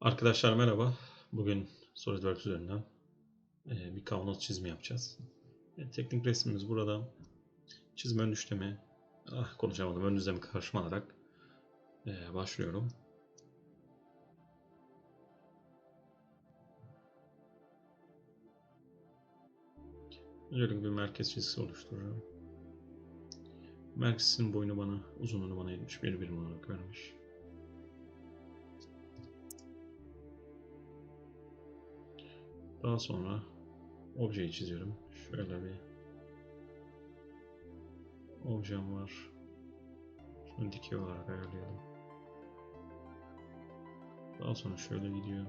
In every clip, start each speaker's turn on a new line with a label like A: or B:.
A: Arkadaşlar merhaba. Bugün SolidWorks üzerinden e, bir kavanoz çizimi yapacağız. E, teknik resmimiz burada. Çizim ön işlemi, ah konuşamadım, ön düzlemi karşıma alarak e, başlıyorum. Öncelikle bir merkez çizgisi oluşturuyorum. Merkezin boyunu bana, uzunluğunu bana 71 birim olarak vermiş. Daha sonra objeyi çiziyorum. Şöyle bir objem var. Şunu dikey olarak ayarlayalım. Daha sonra şöyle gidiyor.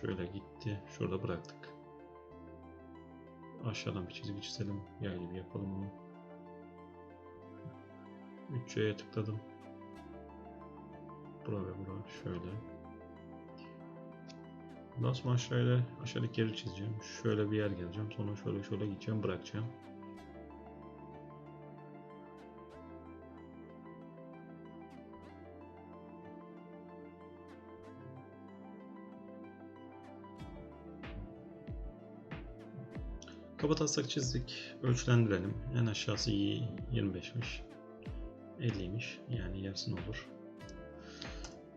A: Şöyle gitti. Şurada bıraktık. Aşağıdan bir çizgi çizelim. Yay gibi yapalım onu. 3C'ye tıkladım. Bura ve bura şöyle. Daha sonra şöyle aşağıdaki yeri çizeceğim. Şöyle bir yer geleceğim. Sonra şöyle şöyle gideceğim bırakacağım. Kabataslak çizdik. Ölçülendirelim. En aşağısı 25'miş. 50'ymiş. Yani yarısı ne olur?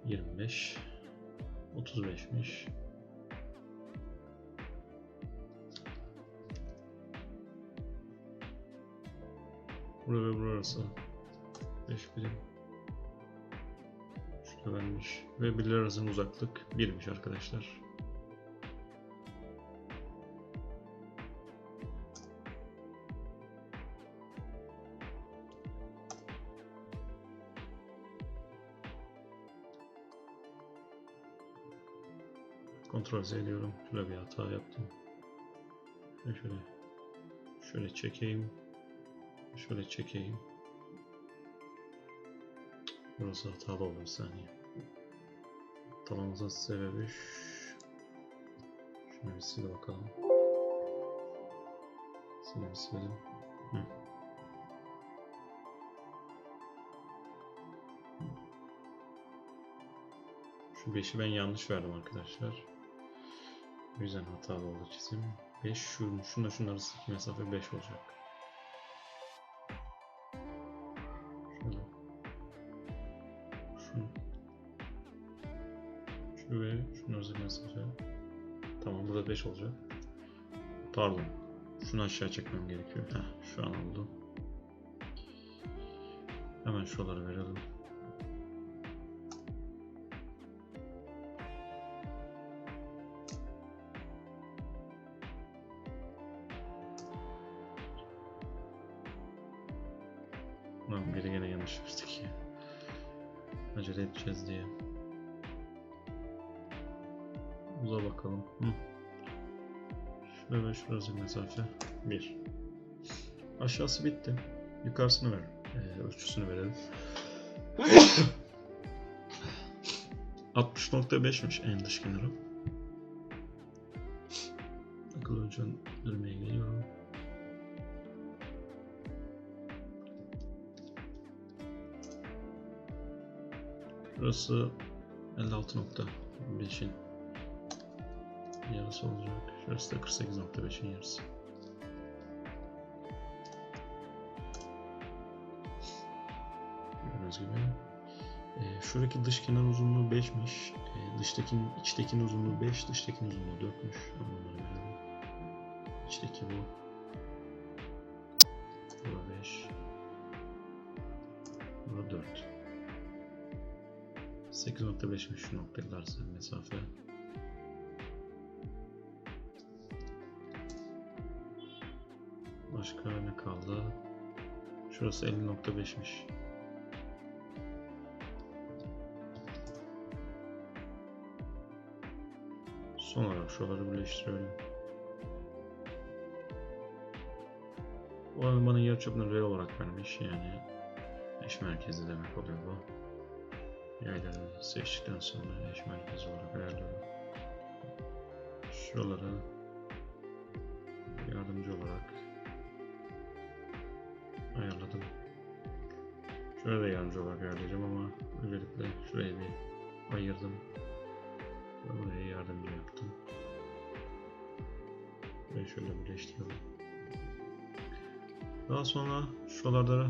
A: 25 35'miş. Buraya ve burası 5 birim. Şurada vermiş. Ve birler arasında uzaklık 1'miş arkadaşlar. Kontrol Z ediyorum. Şurada bir hata yaptım. Şöyle şöyle, şöyle çekeyim. Şöyle çekeyim. Burası hatalı oldu saniye. Hatamızın sebebi Şunu bir sil bakalım. Bir silelim. Hı. Şu 5'i ben yanlış verdim arkadaşlar. O yüzden hatalı oldu çizim. 5 şu, şunla şunun arasındaki mesafe 5 olacak. Şöyle. Şu. Şu ve şunun arasındaki mesafe. Tamam burada 5 olacak. Pardon. Şunu aşağı çekmem gerekiyor. Heh, şu an oldu. Hemen şuraları verelim. Acele edeceğiz diye. Uza bakalım. Hı. Ve şurası mesafe 1. Aşağısı bitti. Yukarısını ver. Ee, ölçüsünü verelim. 60.5'miş en dış kenarı. Akıl ölçümlemeye geliyorum. Burası 56.5'in yarısı olacak. Şurası da 48.5'in yarısı. Gördüğünüz gibi. Ee, şuradaki dış kenar uzunluğu 5'miş. Ee, dıştakinin, içtekinin uzunluğu 5, dıştakinin uzunluğu 4'müş. Onları verelim. İçteki bu. Bura 5. Bura 4. 8.5'miş şu noktalar arasındaki mesafe. Başka ne kaldı? Şurası 50.5'miş. Son olarak şuraları birleştiriyorum. O an bana yarıçapını R olarak vermiş yani eş merkezli demek oluyor bu. Yayları seçtikten sonra eş merkezi olarak ayarlıyorum. Şuralara yardımcı olarak ayarladım. Şöyle de yardımcı olarak ayarlayacağım ama öncelikle şurayı bir ayırdım. Buraya yardımcı yaptım. Ve şöyle birleştirdim. Daha sonra şuralarda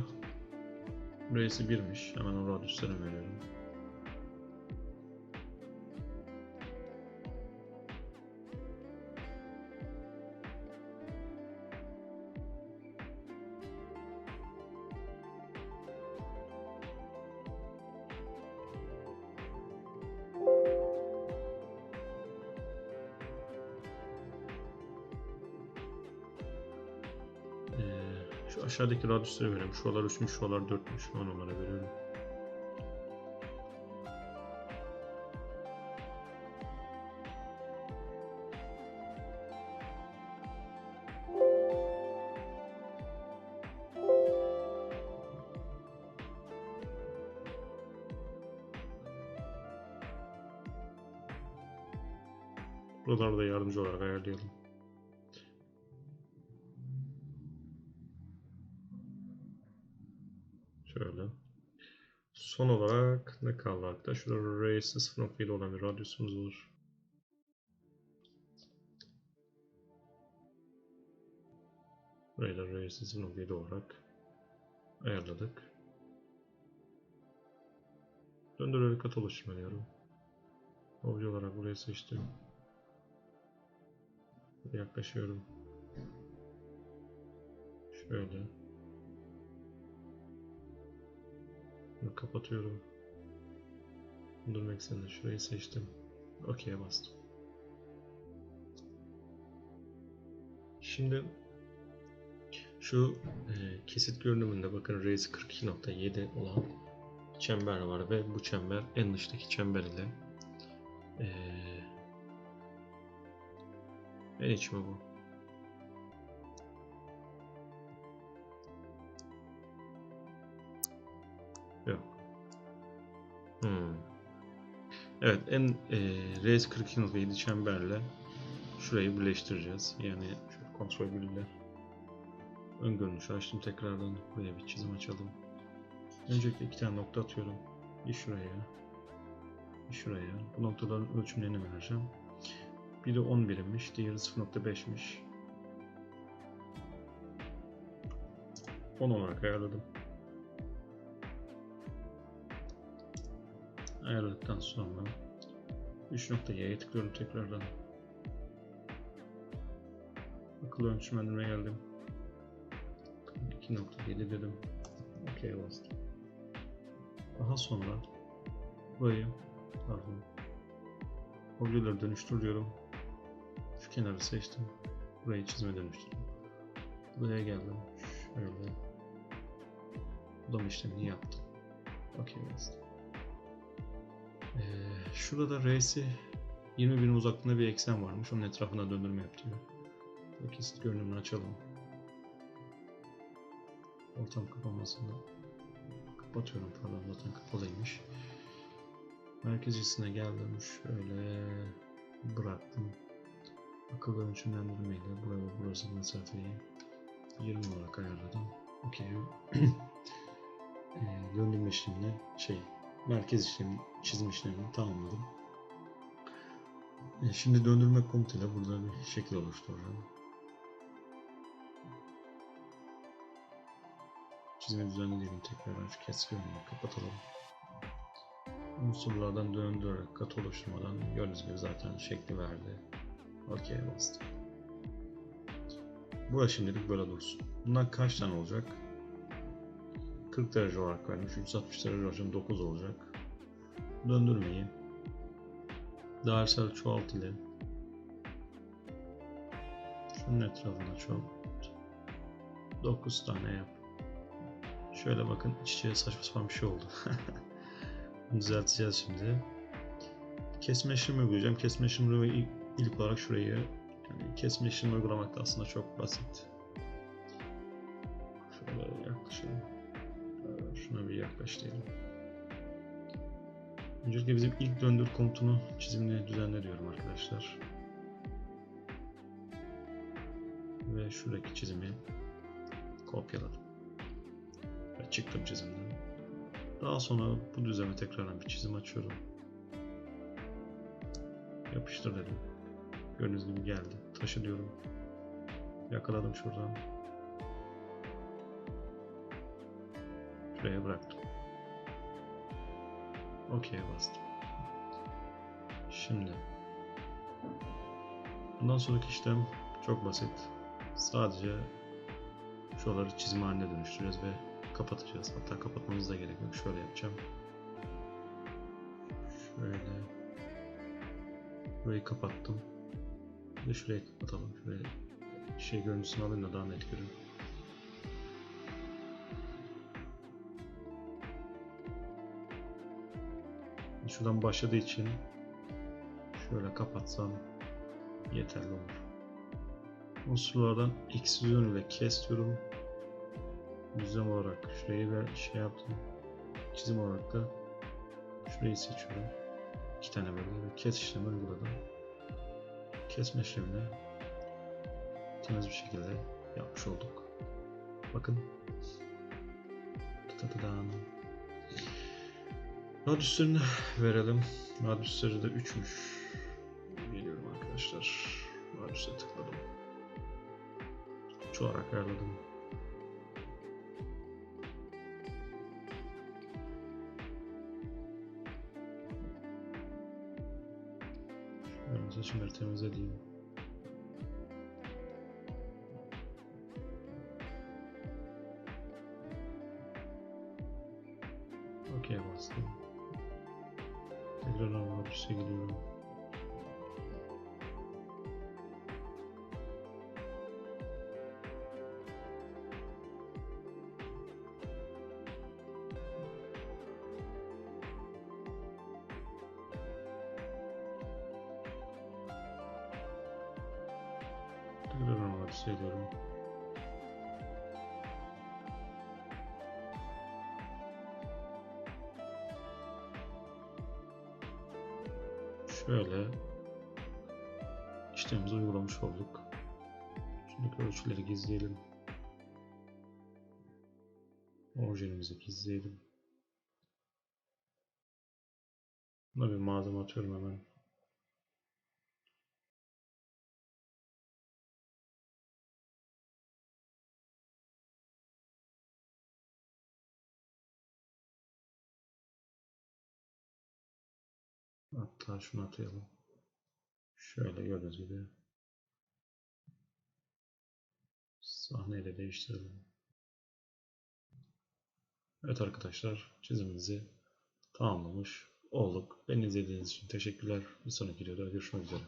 A: Burası birmiş. Hemen o radyüsleri veriyorum. Aşağıdaki radyüsleri veriyorum. Şuralar 3'müş, şuralar 4'müş. Ben onlara veriyorum. Buraları da yardımcı olarak ayarlayalım. Şöyle. Son olarak ne kaldı arkadaşlar? Şurada Race'in 0.7 olan bir radyusumuz var. Burayı da Race'in 0.7 olarak ayarladık. Döndürerek kat oluşturma Obje olarak burayı seçtim. Yaklaşıyorum. Şöyle. Kapatıyorum. Durmak ekseninde şurayı seçtim. OK'ye bastım. Şimdi şu e, kesit görünümünde bakın Race 42.7 olan çember var ve bu çember en dıştaki çember ile e, en iç mi bu? Yok. Hmm. Evet en e, Res 42.7 çemberle şurayı birleştireceğiz. Yani şöyle kontrol bölümle ön görünüşü açtım tekrardan buraya bir çizim açalım. Öncelikle iki tane nokta atıyorum. Bir şuraya, bir şuraya. Bu noktaların ölçümlerini vereceğim. Biri 10 birimmiş, diğeri 0.5'miş. 10 olarak ayarladım. Ayarladıktan sonra 3.y'ye tıklıyorum tekrardan. Akıllı ölçümlerine geldim. 2.7 dedim. OK bastım. Daha sonra burayı pardon objeleri dönüştürüyorum. Şu kenarı seçtim. Burayı çizime dönüştürdüm. Buraya geldim. Şöyle. Budama işlemini yaptım. OK bastım. Ee, şurada da R'si 20 bin uzaklığında bir eksen varmış. Onun etrafına döndürme yaptırıyor. Kesit görünümünü açalım. Ortam kapanmasını kapatıyorum pardon zaten kapalıymış. Merkezcisine geldim şöyle bıraktım. Akıllı ölçümlendirmeyle buraya burası mesafeyi 20 olarak ayarladım. Okey. e, döndürme işlemini şey merkez işlemi çizim işlemini tamamladım. E, şimdi döndürme komutuyla burada bir şekil oluşturacağım. Çizimi düzenleyelim tekrardan şu keskin kapatalım. Unsurlardan döndürerek kat oluşturmadan gördüğünüz gibi zaten şekli verdi. OK'ye bastım. Burası şimdilik böyle dursun. Bundan kaç tane olacak? 40 derece olarak vermiş. 360 derece olacak 9 olacak. Döndürmeyi dairesel çoğalt ile şunun etrafında çoğalt. 9 tane yap. Şöyle bakın iç içe saçma sapan bir şey oldu. Bunu düzelteceğiz şimdi. Kesme işlemi uygulayacağım. Kesme işlemi ilk olarak şurayı yani kesme işlemi uygulamak da aslında çok basit. Şöyle yaklaşalım. Yaklaş diyelim. Öncelikle bizim ilk döndür komutunu çizimini düzenliyorum arkadaşlar. Ve şuradaki çizimi kopyaladım. Ve çıktım çizimden. Daha sonra bu düzleme tekrardan bir çizim açıyorum. Yapıştır dedim. Gördüğünüz gibi geldi. Taşı diyorum. Yakaladım şuradan. Şuraya bıraktım. Okey bastım. Şimdi bundan sonraki işlem çok basit. Sadece şuraları çizim haline dönüştüreceğiz ve kapatacağız. Hatta kapatmamız da gerek yok. Şöyle yapacağım. Şöyle burayı kapattım. Bir şurayı kapatalım. Şöyle şey görüntüsünü alayım da daha net görün. Şuradan başladığı için şöyle kapatsam yeterli olur. Unsurlardan x yönüyle kes diyorum. Düzlem olarak şurayı ve şey yaptım. Çizim olarak da şurayı seçiyorum. İki tane böyle ve kes işlemi uyguladım. Kesme işlemini temiz bir şekilde yapmış olduk. Bakın. Tıtatıdan. Radyüslerini verelim. Radyüsleri de 3'müş. Geliyorum arkadaşlar. Radyüse tıkladım. Çoğarak ayarladım. Şöyle seçimleri temizleyeyim. Tekrar Radyüse ediyorum. Şöyle işlemimizi uygulamış olduk. Şimdiki ölçüleri gizleyelim. Orijinimizi gizleyelim. Buna bir malzeme atıyorum hemen. Hatta şunu atayalım. Şöyle gördüğünüz gibi sahneyle değiştirelim. Evet arkadaşlar çizimimizi tamamlamış olduk. Beni izlediğiniz için teşekkürler. Bir sonraki videoda görüşmek üzere.